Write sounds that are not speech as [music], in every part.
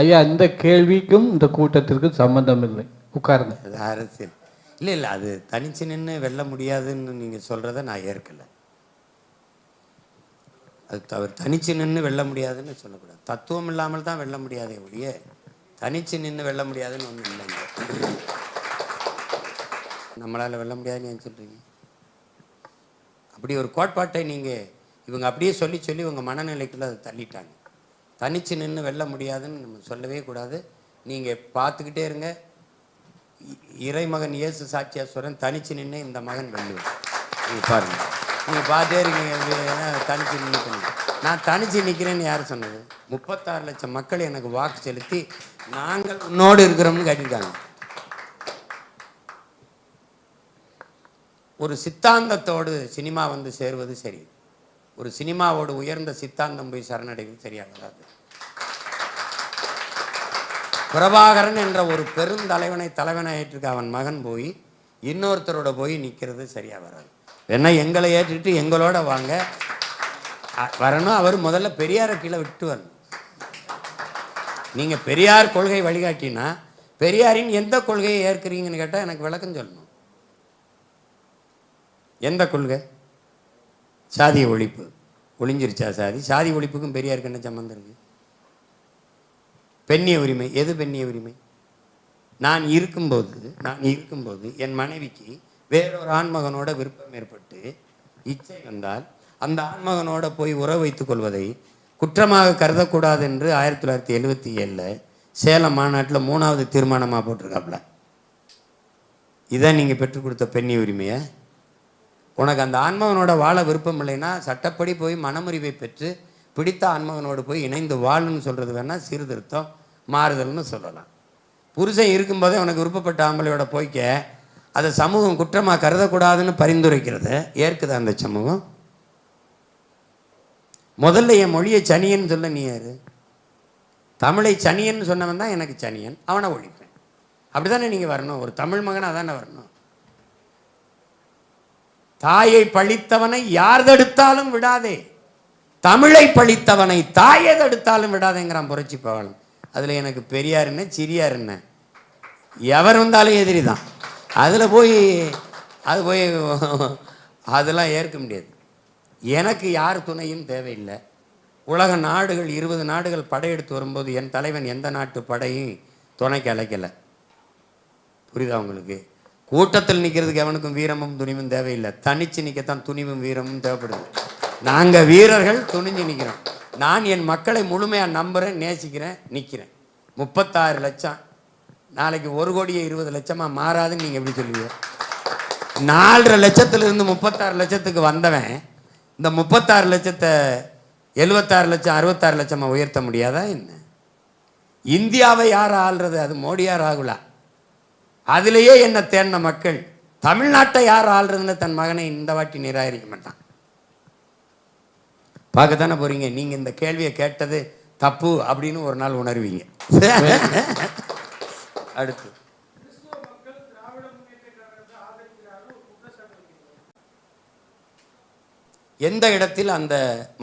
ஐயா இந்த கேள்விக்கும் இந்த கூட்டத்திற்கும் சம்பந்தம் இல்லை. உட்காருங்க. அது அரசியல். இல்லை இல்லை அது தனிச்சு நின்று வெல்ல முடியாதுன்னு நீங்கள் சொல்கிறத நான் ஏற்கலை. அது தவிர தனிச்சு நின்று வெல்ல முடியாதுன்னு சொல்லக்கூடாது. தத்துவம் இல்லாமல் தான் வெல்ல முடியாதே ஒழிய தனிச்சு நின்று வெல்ல முடியாதுன்னு ஒன்றும் இல்லைங்க நம்மளால் வெல்ல முடியாதுன்னு ஏன் சொல்கிறீங்க அப்படி ஒரு கோட்பாட்டை நீங்கள் இவங்க அப்படியே சொல்லி சொல்லி இவங்க மனநிலைக்குள்ள அதை தள்ளிட்டாங்க. தனிச்சு நின்று வெல்ல முடியாதுன்னு நம்ம சொல்லவே கூடாது. நீங்கள் பார்த்துக்கிட்டே இருங்க. இ- இறைமகன் இயேசு சாட்சியாஸ்வரன் தனிச்சு நின்று இந்த மகன் வெல்லுவார். நீங்கள் பாருங்கள் நீங்கள் பார்த்தே இருக்கீங்க தனிச்சு நின்று நான் தனிச்சு நிற்கிறேன்னு யார் சொன்னது? முப்பத்தாறு லட்சம் மக்கள் எனக்கு வாக்கு செலுத்தி நாங்கள் உன்னோடு இருக்கிறோம்னு கேட்டிருக்காங்க ஒரு சித்தாந்தத்தோடு சினிமா வந்து சேருவது சரி. ஒரு சினிமாவோடு உயர்ந்த சித்தாந்தம் போய் சரணடைவது சரியா வராது பிரபாகரன் என்ற ஒரு பெருந்தலைவனை தலைவனை அவன் மகன் போய் இன்னொருத்தரோட போய் நிற்கிறது சரியாக வராது. வேணா எங்களை ஏற்றிட்டு எங்களோட வாங்க. வரணும். அவர் முதல்ல பெரியாரை கீழே விட்டு வரணும். நீங்கள் பெரியார் கொள்கை வழிகாட்டினா பெரியாரின் எந்த கொள்கையை ஏற்கிறீங்கன்னு கேட்டால் எனக்கு விளக்கம் சொல்லணும். எந்த கொள்கை? சாதிய ஒழிப்பு. ஒளிஞ்சிருச்சா சாதி? சாதி ஒழிப்புக்கும் பெரியாருக்கு என்ன சம்மந்தம் இருக்குது பெண்ணிய உரிமை. எது பெண்ணிய உரிமை? நான் இருக்கும்போது நான் இருக்கும்போது என் மனைவிக்கு வேறொரு ஆண்மகனோட விருப்பம் ஏற்பட்டு இச்சை வந்தால் அந்த ஆண்மகனோட போய் உறவு வைத்துக் கொள்வதை குற்றமாக கருதக்கூடாது என்று ஆயிரத்தி தொள்ளாயிரத்தி எழுபத்தி ஏழில் சேலம் மாநாட்டில் மூணாவது தீர்மானமாக போட்டிருக்காப்புல இதான் நீங்கள் பெற்றுக் கொடுத்த பெண்ணிய உரிமையை? உனக்கு அந்த ஆன்மகனோட வாழ விருப்பம் இல்லைன்னா சட்டப்படி போய் மனமுறிவை பெற்று பிடித்த ஆன்மகனோடு போய் இணைந்து வாழ்னு சொல்கிறது வேணால் சீர்திருத்தம் மாறுதல்னு சொல்லலாம். புருஷன் இருக்கும்போதே உனக்கு விருப்பப்பட்ட ஆம்பளையோட போய்க்க அதை சமூகம் குற்றமாக கருதக்கூடாதுன்னு பரிந்துரைக்கிறது. ஏற்குதா அந்த சமூகம்? முதல்ல என் மொழியை சனியன்னு சொல்ல நீ யாரு? தமிழை சனியன்னு சொன்னவன் தான் எனக்கு சனியன். அவனை ஒழிப்பேன். அப்படிதானே நீங்கள் வரணும்? ஒரு தமிழ் மகனாக தானே வரணும்? தாயை பழித்தவனை யார் தடுத்தாலும் விடாதே. தமிழை பழித்தவனை தாயை தடுத்தாலும் விடாதேங்கிறான் புரட்சி பவன். அதில் எனக்கு பெரியார் என்ன சிறியார் என்ன? எவர் வந்தாலும் எதிரி தான். அதில் போய் அது போய் அதெல்லாம் ஏற்க முடியாது. எனக்கு யார் துணையும் தேவையில்லை. உலக நாடுகள் இருபது நாடுகள் படையெடுத்து வரும்போது என் தலைவன் எந்த நாட்டு படையும் துணைக்கு அழைக்கலை. புரியுதா உங்களுக்கு? கூட்டத்தில் நிற்கிறதுக்கு எவனுக்கும் வீரமும் துணிவும் தேவையில்லை. தனிச்சு நிற்கத்தான் துணிவும் வீரமும் தேவைப்படுது. நாங்கள் வீரர்கள் துணிஞ்சு நிற்கிறோம் நான் என் மக்களை முழுமையாக நம்புகிறேன் நேசிக்கிறேன் நிற்கிறேன் முப்பத்தாறு லட்சம். நாளைக்கு ஒரு கோடியே இருபது லட்சமாக மாறாதுன்னு நீங்கள் எப்படி சொல்லுவீங்க? நாலரை லட்சத்திலிருந்து முப்பத்தாறு லட்சத்துக்கு வந்தவன் இந்த முப்பத்தாறு லட்சத்தை எழுபத்தாறு லட்சம் அறுபத்தாறு லட்சமாக உயர்த்த முடியாதா என்ன? இந்தியாவை யார் ஆள்றது? அது மோடியா ராகுலா? அதுலேயே என்ன தேர்ந்த மக்கள் தமிழ்நாட்டை யார் ஆள்றதுன்னு தன் மகனை இந்த வாட்டி நிராகரிக்க மாட்டான். பார்க்கத்தானே போறீங்க? நீங்க இந்த கேள்வியை கேட்டது தப்பு அப்படின்னு ஒரு நாள் உணர்வீங்க. அடுத்து. எந்த இடத்தில் அந்த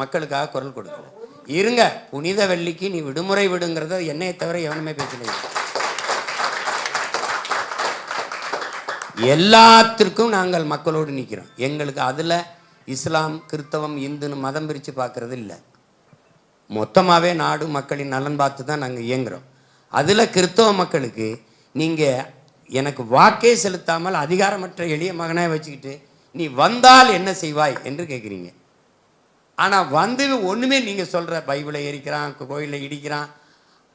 மக்களுக்காக குரல் கொடுக்கல இருங்க புனித வெள்ளிக்கு நீ விடுமுறை விடுங்கிறத என்னையை தவிர எவனுமே பேசலையே. எல்லாத்திற்கும் நாங்கள் மக்களோடு நிற்கிறோம். எங்களுக்கு அதில் இஸ்லாம் கிறித்தவம் இந்துன்னு மதம் பிரித்து பார்க்குறது இல்லை. மொத்தமாகவே நாடு மக்களின் நலன் பார்த்து தான் நாங்கள் இயங்குகிறோம் அதில் கிறித்தவ மக்களுக்கு நீங்கள் எனக்கு வாக்கே செலுத்தாமல் அதிகாரமற்ற எளிய மகனாக வச்சுக்கிட்டு நீ வந்தால் என்ன செய்வாய் என்று கேட்குறீங்க ஆனால் வந்து ஒன்றுமே நீங்கள் சொல்கிற பைபிளை எரிக்கிறான் கோயிலை இடிக்கிறான்.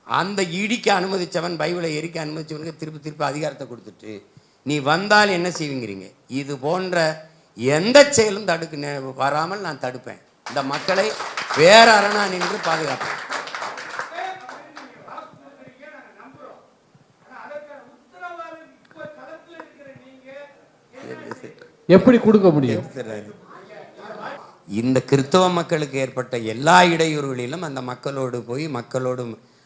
அந்த இடிக்க அனுமதிச்சவன் பைபிளை எரிக்க அனுமதிச்சவனுக்கு திருப்பி திருப்பி அதிகாரத்தை கொடுத்துட்டு நீ வந்தால் என்ன செய்வீங்கிறீங்க? இது போன்ற எந்த செயலும் தடுக்கு வராமல் நான் தடுப்பேன். இந்த மக்களை வேற அரணா நின்று பாதுகாப்பேன். எப்படி கொடுக்க முடியும்? இந்த கிறிஸ்தவ மக்களுக்கு ஏற்பட்ட எல்லா இடையூறுகளிலும் அந்த மக்களோடு போய் மக்களோடு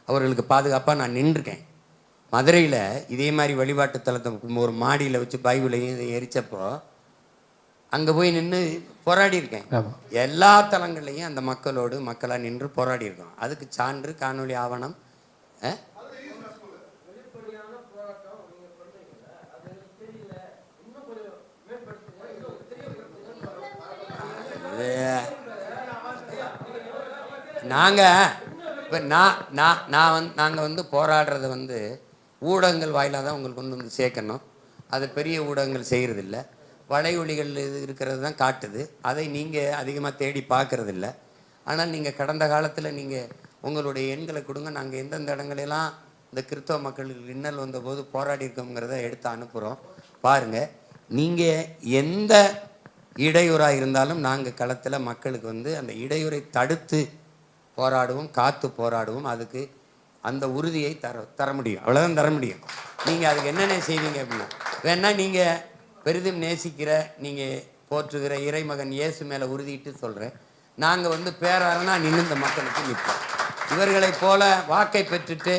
அவர்களுக்கு பாதுகாப்பாக நான் நின்றுருக்கேன். மதுரையில் இதே மாதிரி வழிபாட்டு தலத்தை ஒரு மாடியில் வச்சு பைபிளையும் இதை எரிச்சப்போ அங்கே போய் நின்று போராடி இருக்கேன். எல்லா தளங்கள்லையும் அந்த மக்களோடு மக்களாக நின்று போராடி இருக்கோம். அதுக்கு சான்று காணொளி ஆவணம்? நாங்கள் இப்போ நான் நான் நான் வந்து நாங்கள் வந்து போராடுறத வந்து ஊடகங்கள் வாயிலாக தான் உங்களுக்கு கொண்டு வந்து சேர்க்கணும். அது பெரிய ஊடகங்கள் செய்கிறதில்ல வலையொலிகள் இது இருக்கிறது தான் காட்டுது. அதை நீங்கள் அதிகமாக தேடி பார்க்குறதில்ல. ஆனால் நீங்கள் கடந்த காலத்தில் நீங்கள் உங்களுடைய எண்களை கொடுங்க. நாங்கள் எந்தெந்த இடங்களெல்லாம் இந்த கிறிஸ்தவ மக்களுக்கு இன்னல் வந்தபோது போராடி இருக்கோங்கிறத எடுத்து அனுப்புகிறோம் பாருங்கள் நீங்கள் எந்த இடையூறாக இருந்தாலும் நாங்கள் களத்தில் மக்களுக்கு வந்து அந்த இடையூறை தடுத்து போராடுவோம் காத்து போராடுவோம். அதுக்கு அந்த உறுதியை தர தர முடியும். அவ்வளோதான் தர முடியும். நீங்கள் அதுக்கு என்னென்ன செய்வீங்க அப்படின்னா வேணால் நீங்கள் பெரிதும் நேசிக்கிற நீங்கள் போற்றுகிற இறைமகன் இயேசு மேலே உறுதிட்டு சொல்கிறேன் நாங்கள் வந்து பேராரனா நின்று இந்த மக்களுக்கு நிற்போம். இவர்களைப் போல வாக்கை பெற்றுட்டு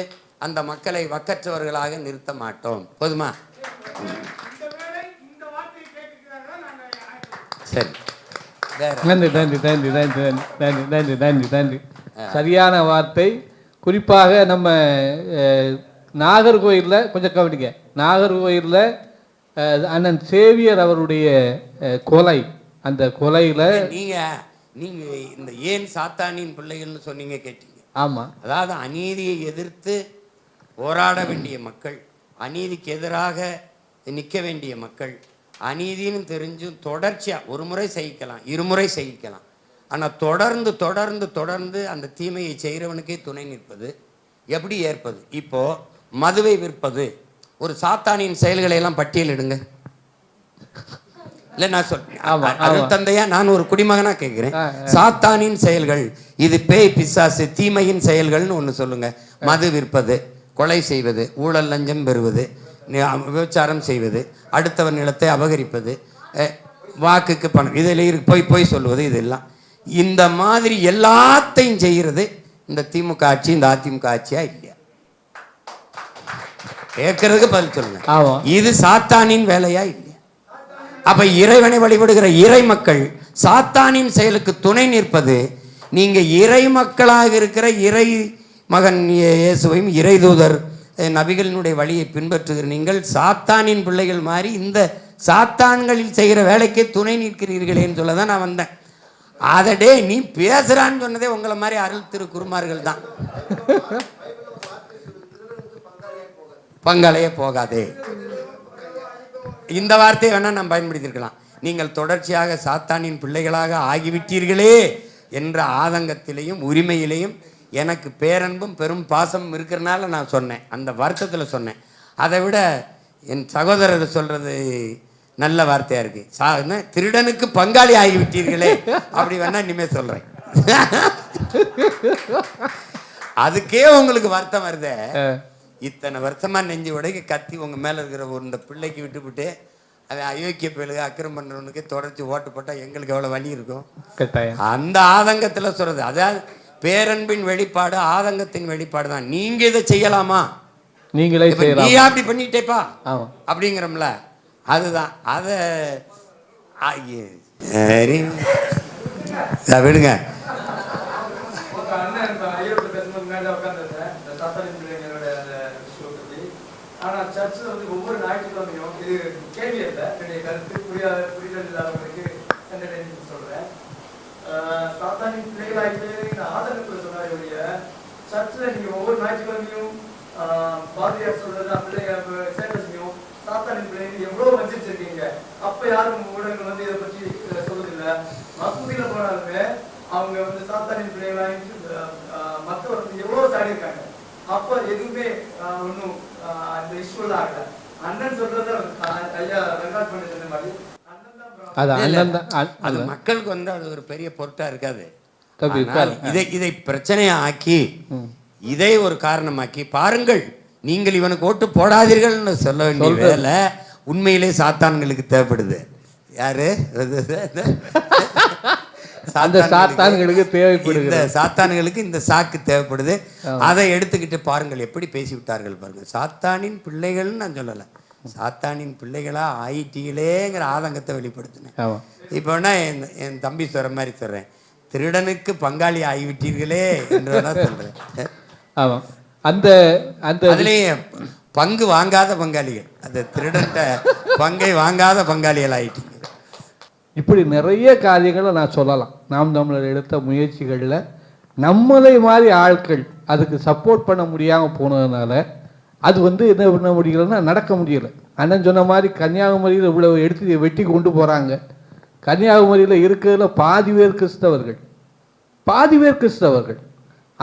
அந்த மக்களை வக்கற்றவர்களாக நிறுத்த மாட்டோம். போதுமா? சரி. நன்றி நன்றி நன்றி நன்றி நன்றி நன்றி நன்றி நன்றி. சரியான வார்த்தை குறிப்பாக நம்ம நாகர்கோயிலில் கொஞ்சம் கவனிக்க நாகர்கோயிலில் அண்ணன் சேவியர் அவருடைய கொலை. அந்த கொலையில் நீங்க நீங்க இந்த ஏன் சாத்தானின் பிள்ளைகள்னு சொன்னீங்க கேட்டீங்க. ஆமாம் அதாவது அநீதியை எதிர்த்து போராட வேண்டிய மக்கள் அநீதிக்கு எதிராக நிற்க வேண்டிய மக்கள் அநீதின்னு தெரிஞ்சும் தொடர்ச்சியா ஒரு முறை சகிக்கலாம் இருமுறை சகிக்கலாம். ஆனா தொடர்ந்து தொடர்ந்து தொடர்ந்து அந்த தீமையை செய்கிறவனுக்கே துணை நிற்பது எப்படி ஏற்பது? இப்போ மதுவை விற்பது. ஒரு சாத்தானின் செயல்களை எல்லாம் பட்டியலிடுங்க இல்ல நான் சொல்றேன் ஆமா, அது ஆமா. தந்தையா நான் ஒரு குடிமகனா கேட்கிறேன் சாத்தானின் செயல்கள் இது பேய் பிசாசு தீமையின் செயல்கள்னு ஒன்று சொல்லுங்க. மது விற்பது கொலை செய்வது ஊழல் லஞ்சம் பெறுவது விபச்சாரம் செய்வது அடுத்தவர் நிலத்தை அபகரிப்பது வாக்குக்கு பணம் இதில் இரு போய் போய் சொல்லுவது இதெல்லாம். இந்த மாதிரி எல்லாத்தையும் செய்கிறது இந்த திமுக ஆட்சி இந்த அதிமுக ஆட்சியா இல்லையா? கேட்கறதுக்கு பதில் சொல்லுங்க. இது சாத்தானின் வேலையா இல்லையா? அப்ப இறைவனை வழிபடுகிற இறை மக்கள் சாத்தானின் செயலுக்கு துணை நிற்பது நீங்க இறை மக்களாக இருக்கிற இறை மகன் இயே- இயேசுவையும் இறை தூதர் நபிகளினுடைய வழியை பின்பற்றுகிற நீங்கள் சாத்தானின் பிள்ளைகள் மாதிரி இந்த சாத்தான்களில் செய்கிற வேலைக்கே துணை நிற்கிறீர்களேன்னு சொல்ல தான் நான் வந்தேன். அதடே நீ பேசுறான்னு சொன்னதே உங்களை மாதிரி அருள் திரு குருமார்கள் தான். பங்காளையே போகாதே. இந்த வார்த்தையை வேணா நான் பயன்படுத்தியிருக்கலாம். நீங்கள் தொடர்ச்சியாக சாத்தானின் பிள்ளைகளாக ஆகிவிட்டீர்களே என்ற ஆதங்கத்திலையும் உரிமையிலையும் எனக்கு பேரன்பும் பெரும் பாசமும் இருக்கிறனால நான் சொன்னேன். அந்த வருத்தத்தில் சொன்னேன். அதை விட என் சகோதரர் சொல்கிறது நல்ல வார்த்தையா இருக்கு. சா என்ன, திருடனுக்கு பங்காளி ஆகிவிட்டீர்களே. அப்படி வேணா இனிமே சொல்றேன். அதுக்கே உங்களுக்கு வருத்தம் வருதே. இத்தனை வருஷமா நெஞ்சு உடைக்க கத்தி உங்க மேல இருக்கிற ஒரு இந்த பிள்ளைக்கு விட்டுவிட்டு அவன் அயோக்கிய பிள்ளைக அக்கிரம் பண்றவனுக்கு தொடர்ச்சி ஓட்டு போட்டா எங்களுக்கு எவ்வளவு வலி இருக்கும்? அந்த ஆதங்கத்துல சொல்றது. அதாவது பேரன்பின் வெளிப்பாடு ஆதங்கத்தின் வெளிப்பாடு தான். நீங்க இதை செய்யலாமா? நீங்களே நீ அப்படி பண்ணிட்டேப்பா அப்படிங்கிறோம்ல. அதுதான். அதை சரி. விடுங்க. ஆனால் சர்ச்சில் வந்து ஒவ்வொரு ஞாயிற்றுக்கிழமையும் இது கேள்வி இல்லை கருத்து புரியாத புரிதல் இல்லாதவங்களுக்கு என்டர்டைன்மெண்ட் சொல்கிறேன் சாத்தானின் பிள்ளைகளாகவே ஆதரவு சொன்னாருடைய சர்ச்சில் நீங்கள் ஒவ்வொரு ஞாயிற்றுக்கிழமையும் பாதிரியார் சொல்கிறது அப்படியே சேர்ந்த சாத்தானின் பிள்ளைங்க எவ்வளவு வஞ்சிச்சிருக்கீங்க அப்ப யாரும் ஊடகங்கள் வந்து இதை பற்றி அஹ், சொல்றதில்ல மசூதியில போனாலுமே அவங்க வந்து சாத்தானின் பிள்ளைகளாக மக்கள் வந்து எவ்வளவு சாடி இருக்காங்க அப்ப எதுவுமே ஆஹ், அந்த இஷ்யூல ஆகல அண்ணன் சொல்றத ஐயா வெங்கடாஜ் பண்ணி சொன்ன மாதிரி. அது. அண்ணன் தான். மக்களுக்கு வந்து அது ஒரு பெரிய பொருட்டா இருக்காது. இதை இதை பிரச்சனையை ஆக்கி ம். இதை ஒரு காரணமாக்கி பாருங்கள் நீங்கள் இவனுக்கு ஓட்டு போடாதீர்கள்னு சொல்ல வேண்டிய. வேலை உண்மையிலே சாத்தான்களுக்கு தேவைப்படுது. யாரு? அந்த சாத்தான்களுக்கு தேவைப்படுகிறது. இந்த சாத்தான்களுக்கு இந்த சாக்கு தேவைப்படுது. அதை எடுத்துக்கிட்டு பாருங்கள் எப்படி பேசி விட்டார்கள் பாருங்க சாத்தானின் பிள்ளைகள்னு நான் சொல்லலை. சாத்தானின் பிள்ளைகளா ஆயிட்டீங்களேங்கிற ஆதங்கத்தை வெளிப்படுத்தினேன் ஆமாம் இப்போ வேணா என் என் தம்பி சொல்ற மாதிரி சொல்றேன். திருடனுக்கு பங்காளி ஆகிவிட்டீர்களே என்று சொல்றேன். ஆமாம் அந்த அந்த அதுலேயும் பங்கு வாங்காத பங்காளிகள். அந்த திருடன்ட்ட பங்கை வாங்காத பங்காளிகள் ஆயிட்டீங்க. இப்படி நிறைய காரியங்களை நான் சொல்லலாம். நாம் தமிழர் எடுத்த முயற்சிகளில் நம்மளை மாதிரி ஆட்கள் அதுக்கு சப்போர்ட் பண்ண முடியாமல் போனதுனால அது வந்து என்ன பண்ண முடியலன்னா நடக்க முடியல. அண்ணன் சொன்ன மாதிரி கன்னியாகுமரியில் இவ்வளவு எடுத்து வெட்டி கொண்டு போகிறாங்க கன்னியாகுமரியில் இருக்கிறதுல பாதி பேர் கிறிஸ்தவர்கள். பாதி பேர் கிறிஸ்தவர்கள்.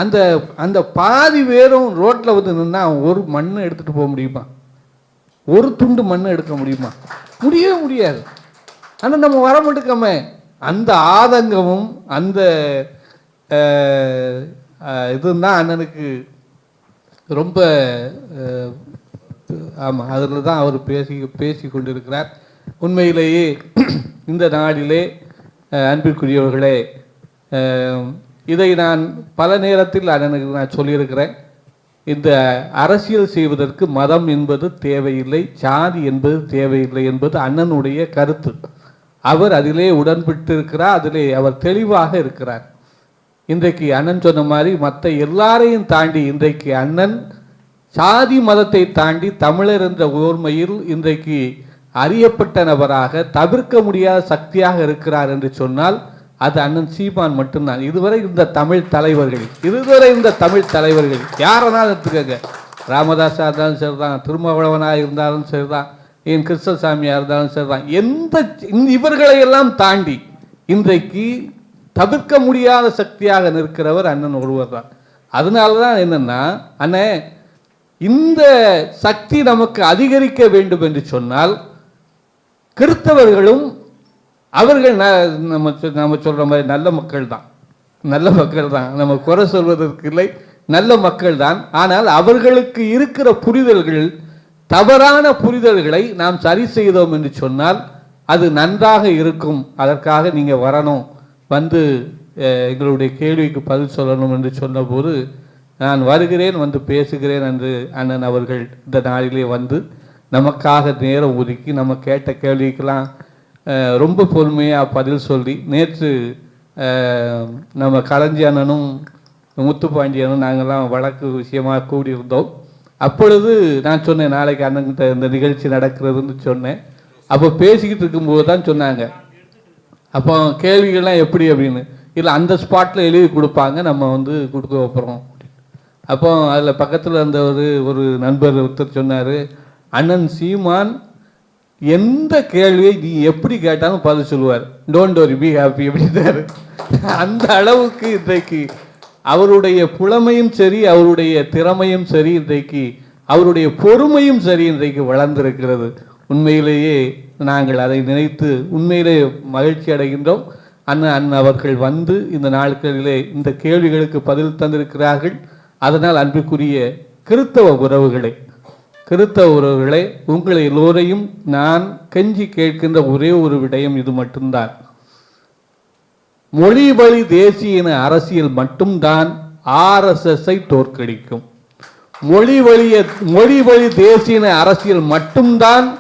அந்த அந்த பாதி பேரும் ரோட்டில் வந்து நின்னா ஒரு மண்ணை எடுத்துகிட்டு போக முடியுமா? ஒரு துண்டு மண்ணை எடுக்க முடியுமா? முடியவே முடியாது. ஆனால் நம்ம வர மாட்டேக்கமே அந்த ஆதங்கமும் அந்த இதுதான் அண்ணனுக்கு ரொம்ப ஆமாம் அதில் தான் அவர் பேசி பேசி கொண்டிருக்கிறார் உண்மையிலேயே இந்த நாளிலே அன்பிற்குரியவர்களே இதை நான் பல நேரத்தில் அண்ணனுக்கு நான் சொல்லியிருக்கிறேன். இந்த அரசியல் செய்வதற்கு மதம் என்பது தேவையில்லை சாதி என்பது தேவையில்லை என்பது அண்ணனுடைய கருத்து. அவர் அதிலே உடன்பட்டிருக்கிறார் அதிலே அவர் தெளிவாக இருக்கிறார். இன்றைக்கு அண்ணன் சொன்ன மாதிரி மற்ற எல்லாரையும் தாண்டி இன்றைக்கு அண்ணன் சாதி மதத்தை தாண்டி தமிழர் என்ற ஓர்மையில் இன்றைக்கு அறியப்பட்ட நபராக தவிர்க்க முடியாத சக்தியாக இருக்கிறார் என்று சொன்னால் அது அண்ணன் சீமான் மட்டும்தான். இதுவரை இந்த தமிழ் தலைவர்கள் இதுவரை இந்த தமிழ் தலைவர்கள் யாரனாலும் எடுத்துக்கங்க. ராமதாஸாக இருந்தாலும் சரிதான் திருமாவளவனாக இருந்தாலும் சரிதான் என் கிருஷ்ணசாமியாக இருந்தாலும் சரிதான். எந்த இவர்களையெல்லாம் தாண்டி இன்றைக்கு தவிர்க்க முடியாத சக்தியாக நிற்கிறவர் அண்ணன் ஒருவர் தான் அதனால தான் என்னென்னா அண்ணே இந்த சக்தி நமக்கு அதிகரிக்க வேண்டும் என்று சொன்னால் கிறிஸ்தவர்களும் அவர்கள் ந- நம்ம நம்ம சொல்கிற மாதிரி நல்ல மக்கள் தான் நல்ல மக்கள் தான் நம்ம குறை சொல்வதற்கு இல்லை. நல்ல மக்கள் தான் ஆனால் அவர்களுக்கு இருக்கிற புரிதல்கள் தவறான புரிதல்களை நாம் சரி செய்தோம் என்று சொன்னால் அது நன்றாக இருக்கும். அதற்காக நீங்கள் வரணும். வந்து எங்களுடைய கேள்விக்கு பதில் சொல்லணும் என்று சொன்னபோது நான் வருகிறேன் வந்து பேசுகிறேன் என்று அண்ணன் அவர்கள் இந்த நாளிலே வந்து நமக்காக நேரம் ஒதுக்கி நம்ம கேட்ட கேள்விக்கெல்லாம் ரொம்ப பொறுமையாக பதில் சொல்லி நேற்று நம்ம களஞ்சி அண்ணனும் முத்துப்பாண்டி அண்ணனும் நாங்கள்லாம் வழக்கு விஷயமாக கூடியிருந்தோம். அப்பொழுது நான் சொன்னேன் நாளைக்கு அண்ணன்கிட்ட இந்த நிகழ்ச்சி நடக்கிறதுன்னு சொன்னேன். அப்போ பேசிக்கிட்டு இருக்கும்போது தான் சொன்னாங்க. அப்போ கேள்விகள்லாம் எப்படி அப்படின்னு. இல்லை அந்த ஸ்பாட்டில் எழுதி கொடுப்பாங்க நம்ம வந்து கொடுக்க வைப்போம். அப்போ அதில் பக்கத்தில் இருந்த ஒரு ஒரு நண்பர் ஒருத்தர் சொன்னார் அண்ணன் சீமான் எந்த கேள்வியை நீ எப்படி கேட்டாலும் பதில் சொல்லுவார். டோன்ட் வரி பி ஹாப்பி அப்படின்னாரு அந்த அளவுக்கு இன்றைக்கு அவருடைய புலமையும் சரி அவருடைய திறமையும் சரி இன்றைக்கு அவருடைய பொறுமையும் சரி இன்றைக்கு வளர்ந்திருக்கிறது. உண்மையிலேயே நாங்கள் அதை நினைத்து உண்மையிலே மகிழ்ச்சி அடைகின்றோம். அண்ணன் அண்ணன் அவர்கள் வந்து இந்த நாட்களிலே இந்த கேள்விகளுக்கு பதில் தந்திருக்கிறார்கள். அதனால் அன்புக்குரிய கிறித்தவ உறவுகளை கிறித்தவர்களே உங்கள் எல்லோரையும் நான் கெஞ்சி கேட்கின்ற ஒரே ஒரு விடயம் இது மட்டும்தான். மொழி வழி தேசிய இன அரசியல் மட்டும்தான் ஆர்எஸ்எஸ்ஐ தோற்கடிக்கும். மொழி வழிய மொழி வழி தேசிய இன அரசியல் மட்டும்தான்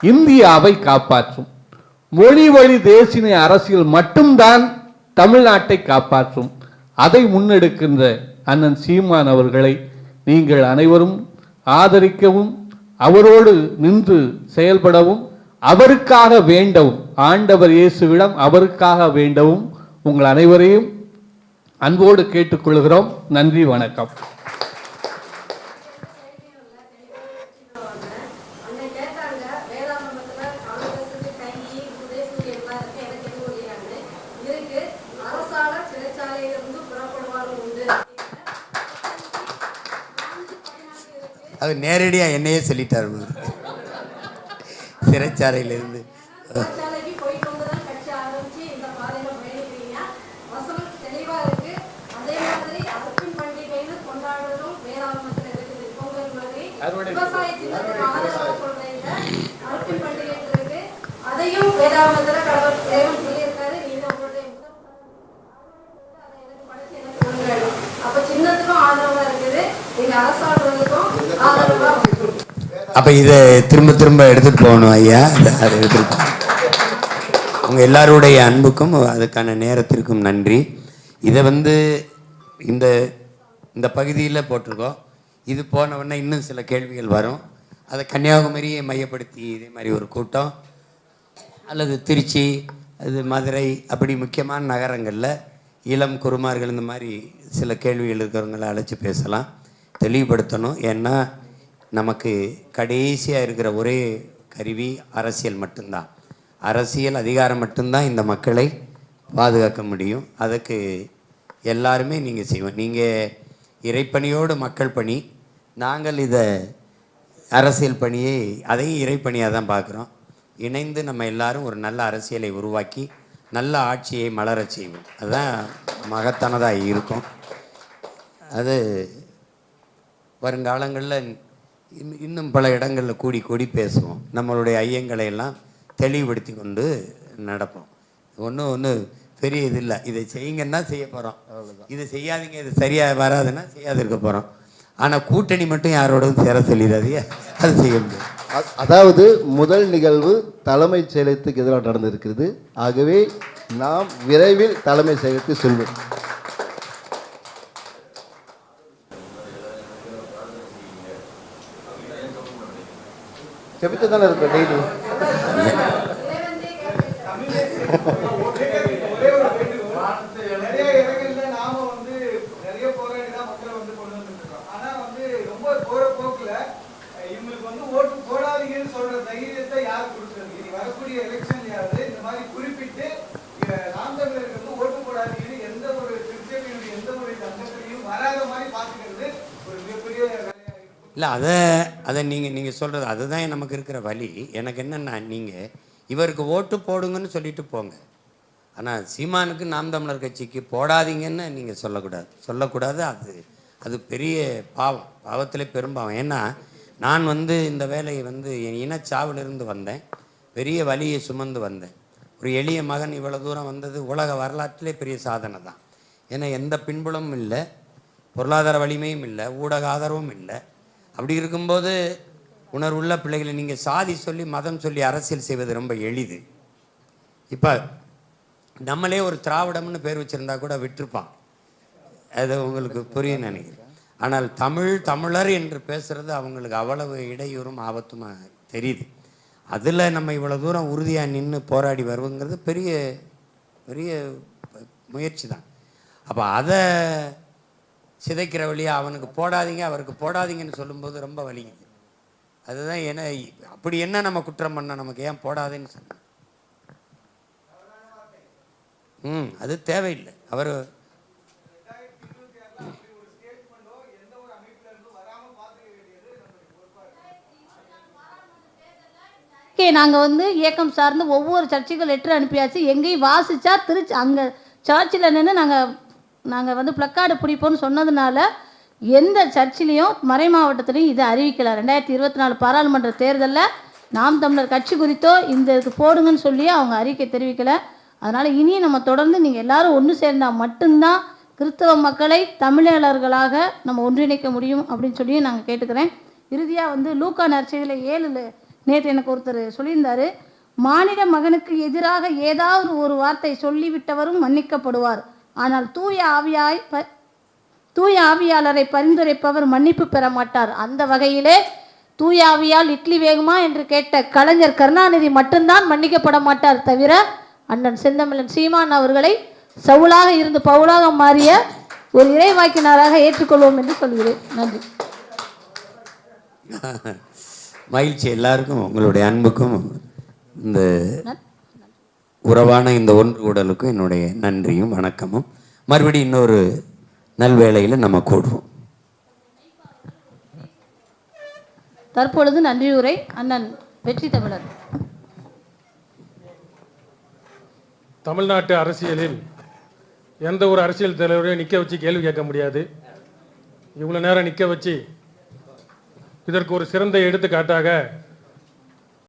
இந்தியாவை காப்பாற்றும். மொழி வழி தேசிய அரசியல் மட்டும்தான் தமிழ்நாட்டை காப்பாற்றும். அதை முன்னெடுக்கின்ற அண்ணன் சீமான் அவர்களை நீங்கள் அனைவரும் ஆதரிக்கவும் அவரோடு நின்று செயல்படவும் அவருக்காக வேண்டவும் ஆண்டவர் இயேசுவிடம் அவருக்காக வேண்டவும் உங்கள் அனைவரையும் அன்போடு கேட்டுக்கொள்கிறோம். நன்றி வணக்கம் அன்னைக்கு கேட்டாங்க வேதாந்தத்துல காங்கிரஸுக்கு கையி உதயசூரிய எல்லாம் இருக்கு எனக்கு எது ஒழியான்னு இருக்கு அரசாளர் சிறைச்சாலையிலிருந்து புறப்படுவார்கள் உண்டு அது நேரடியாக என்னையே சொல்லிட்டார் சிறைச்சாலையிலிருந்து சிறைச்சாலைக்கு போய் கொண்டுதான் கட்சி ஆரம்பிச்சு இந்த பாதையில பயணிக்கிறீங்க வசனம் தெளிவா இருக்கு அதே மாதிரி அர்ப்பன் பண்டிகைன்னு கொண்டாடுறதும் வேதாந்தத்துல இருக்குது பொங்கல் மாதிரி விவசாய சின்னத்துக்கு ஆதரவா சொல்றீங்க அர்ப்பன் பண்டிகை இருக்கு. அதையும் கடவுள் தேவன் சொல்லியிருக்காரு நீங்க உங்களுடைய முதல் அதை எனக்கு படைச்சு எனக்கு கொடுங்க. அப்போ இதை திரும்ப திரும்ப எடுத்துகிட்டு போகணும் ஐயா. அதை அதை எடுத்துட்டு எல்லாருடைய அன்புக்கும் அதுக்கான நேரத்திற்கும் நன்றி. இதை வந்து இந்த இந்த பகுதியில் போட்டிருக்கோம். இது போனவுடனே இன்னும் சில கேள்விகள் வரும். அதை கன்னியாகுமரியை மையப்படுத்தி இதே மாதிரி ஒரு கூட்டம். அல்லது திருச்சி அது மதுரை அப்படி முக்கியமான நகரங்களில் இளம் குருமார்கள் இந்த மாதிரி சில கேள்விகள் இருக்கிறவங்கள அழைச்சி பேசலாம். தெளிவுபடுத்தணும். ஏன்னா நமக்கு கடைசியாக இருக்கிற ஒரே கருவி அரசியல் மட்டும்தான். அரசியல் அதிகாரம் மட்டும்தான் இந்த மக்களை பாதுகாக்க முடியும். அதுக்கு எல்லாருமே நீங்கள் செய்வோம் நீங்கள் இறைப்பணியோடு மக்கள் பணி நாங்கள் இதை அரசியல் பணியை அதையும் இறைப்பணியாக தான் பார்க்குறோம் இணைந்து நம்ம எல்லாரும் ஒரு நல்ல அரசியலை உருவாக்கி நல்ல ஆட்சியை மலரச் செய்வோம். அதுதான் மகத்தானதாக இருக்கும். அது வருங்காலங்களில் இன்னும் இன்னும் பல இடங்களில் கூடி கூடி பேசுவோம். நம்மளுடைய ஐயங்களை எல்லாம் தெளிவுபடுத்தி கொண்டு நடப்போம். ஒன்றும் ஒன்றும் பெரிய இது இல்லை. இதை செய்யுங்கன்னா செய்ய போகிறோம் இதை செய்யாதீங்க இது சரியாக வராதுன்னா செய்யாது இருக்க போகிறோம் ஆனால் கூட்டணி மட்டும் யாரோடவும் சேர சொல்லிடாதீங்க. அது செய்ய முடியாது. அ- அதாவது முதல் நிகழ்வு தலைமைச் செயலகத்துக்கு எதிராக நடந்திருக்கிறது. ஆகவே நாம் விரைவில் தலைமை செயலகத்துக்கு செல்வோம் செபித்து தானே இருக்கோம் டெய்லி இறைவனே கேட்கிறேன். ஒரே ஒரு வேண்டுகோள். நிறைய இடங்கள்ல நாம வந்து நிறைய போராடி தான் மக்களை வந்து கொண்டு வந்துட்டு இருக்கோம். ஆனா வந்து ரொம்ப போற போக்குல அஹ், இவங்களுக்கு வந்து ஓட்டு போடாதீங்கன்னு சொல்ற தைரியத்தை யார் கொடுக்குறது வரக்கூடிய எலெக்ஷன்லயாவது இந்த மாதிரி குறிப்பிட்டு அஹ், நாம் தமிழருக்கு வந்து ஓட்டு போடாதீங்கன்னு எந்த ஒரு திருச்செவியினுடைய எந்த ஒரு சங்கத்திலையும் வராத மாதிரி பாத்துக்கிறது ஒரு மிகப்பெரிய வேலையா இருக்கும் இல்லை அதை அதை நீங்கள் நீங்கள் சொல்கிறது அதுதான் நமக்கு இருக்கிற வழி எனக்கு என்னென்னா நீங்கள் இவருக்கு ஓட்டு போடுங்கன்னு சொல்லிட்டு போங்க. ஆனால் சீமானுக்கு நாம் தமிழர் கட்சிக்கு போடாதீங்கன்னு நீங்கள் சொல்லக்கூடாது. சொல்லக்கூடாது அது அது பெரிய பாவம். பாவத்தில் பெரும்பாவம் ஏன்னா நான் வந்து இந்த வேலையை வந்து என் இனச்சாவிலிருந்து வந்தேன். பெரிய வலியை சுமந்து வந்தேன். ஒரு எளிய மகன் இவ்வளோ தூரம் வந்தது உலக வரலாற்றிலே பெரிய சாதனை தான். ஏன்னா எந்த பின்புலமும் இல்லை பொருளாதார வலிமையும் இல்லை ஊடக ஆதரவும் இல்லை. அப்படி இருக்கும்போது உணர்வுள்ள பிள்ளைகளை நீங்கள் சாதி சொல்லி மதம் சொல்லி அரசியல் செய்வது ரொம்ப எளிது. இப்போ நம்மளே ஒரு திராவிடம்னு பேர் வச்சுருந்தா கூட விட்டுருப்பான். அது உங்களுக்கு புரியும் நினைக்கிறேன். ஆனால் தமிழ் தமிழர் என்று பேசுகிறது அவங்களுக்கு அவ்வளவு இடையூறும் ஆபத்துமா தெரியுது. அதில் நம்ம இவ்வளோ தூரம் உறுதியாக நின்று போராடி வருவோங்கிறது பெரிய பெரிய முயற்சி தான். அப்போ அதை சிதைக்கிற வழியா அவனுக்கு போடாதீங்க அவருக்கு போடாதீங்கன்னு சொல்லும்போது ரொம்ப வலிக்குது. அதுதான் என்ன அப்படி என்ன நம்ம குற்றம் பண்ண நமக்கு ஏன் போடாதேன்னு சொன்ன. ம் அது தேவையில்லை. அவர் ஓகே நாங்கள் வந்து இயக்கம் சார்ந்து ஒவ்வொரு சர்ச்சுக்கு லெட்டர் அனுப்பியாச்சு. எங்கேயும் வாசிச்சா திருச்சி அங்கே சர்ச்சில் நின்று நாங்கள் நாங்கள் வந்து பிளக்கார்டு பிடிப்போம்னு சொன்னதுனால எந்த சர்ச்சிலையும் மறை மாவட்டத்திலையும் இதை அறிவிக்கலை. ரெண்டாயிரத்தி இருபத்தி நாலு பாராளுமன்ற தேர்தலில் நாம் தமிழர் கட்சி குறித்தோ இந்த இதுக்கு போடுங்கன்னு சொல்லி அவங்க அறிக்கை தெரிவிக்கலை. அதனால் இனி நம்ம தொடர்ந்து நீங்கள் எல்லாரும் ஒன்று சேர்ந்தால் மட்டும்தான் கிறிஸ்தவ மக்களை தமிழர்களாக நம்ம ஒன்றிணைக்க முடியும் அப்படின்னு சொல்லி நாங்கள் கேட்டுக்கிறேன். இறுதியாக வந்து லூக்கா நற்செய்தியில் ஏழு நேற்று எனக்கு ஒருத்தர் சொல்லியிருந்தாரு மாநில மகனுக்கு எதிராக ஏதாவது ஒரு வார்த்தை சொல்லிவிட்டவரும் மன்னிக்கப்படுவார். ஆனால் தூய ஆவியாய் ப தூய ஆவியாளரை பரிந்துரைப்பவர் மன்னிப்பு பெற மாட்டார். அந்த வகையிலே தூய ஆவியால் இட்லி வேகுமா என்று கேட்ட கலைஞர் கருணாநிதி மட்டும்தான் மன்னிக்கப்பட மாட்டார் தவிர அண்ணன் செந்தமிழன் சீமான் அவர்களை சவுலாக இருந்து பவுலாக மாறிய ஒரு இறைவாக்கினராக ஏற்றுக்கொள்வோம் என்று சொல்கிறேன். நன்றி. [laughs] மகிழ்ச்சி எல்லாருக்கும் உங்களுடைய அன்புக்கும் இந்த உறவான இந்த ஒன்று கூடலுக்கும் என்னுடைய நன்றியும் வணக்கமும். மறுபடியும் இன்னொரு நல்வேளையில் நம்ம கூடுவோம். தற்பொழுது நன்றியுரை அண்ணன் வெற்றி தமிழர். தமிழ்நாட்டு அரசியலில் எந்த ஒரு அரசியல் தலைவரையும் நிற்க வச்சு கேள்வி கேட்க முடியாது. இவ்வளோ நேரம் நிற்க வச்சு இதற்கு ஒரு சிறந்த எடுத்துக்காட்டாக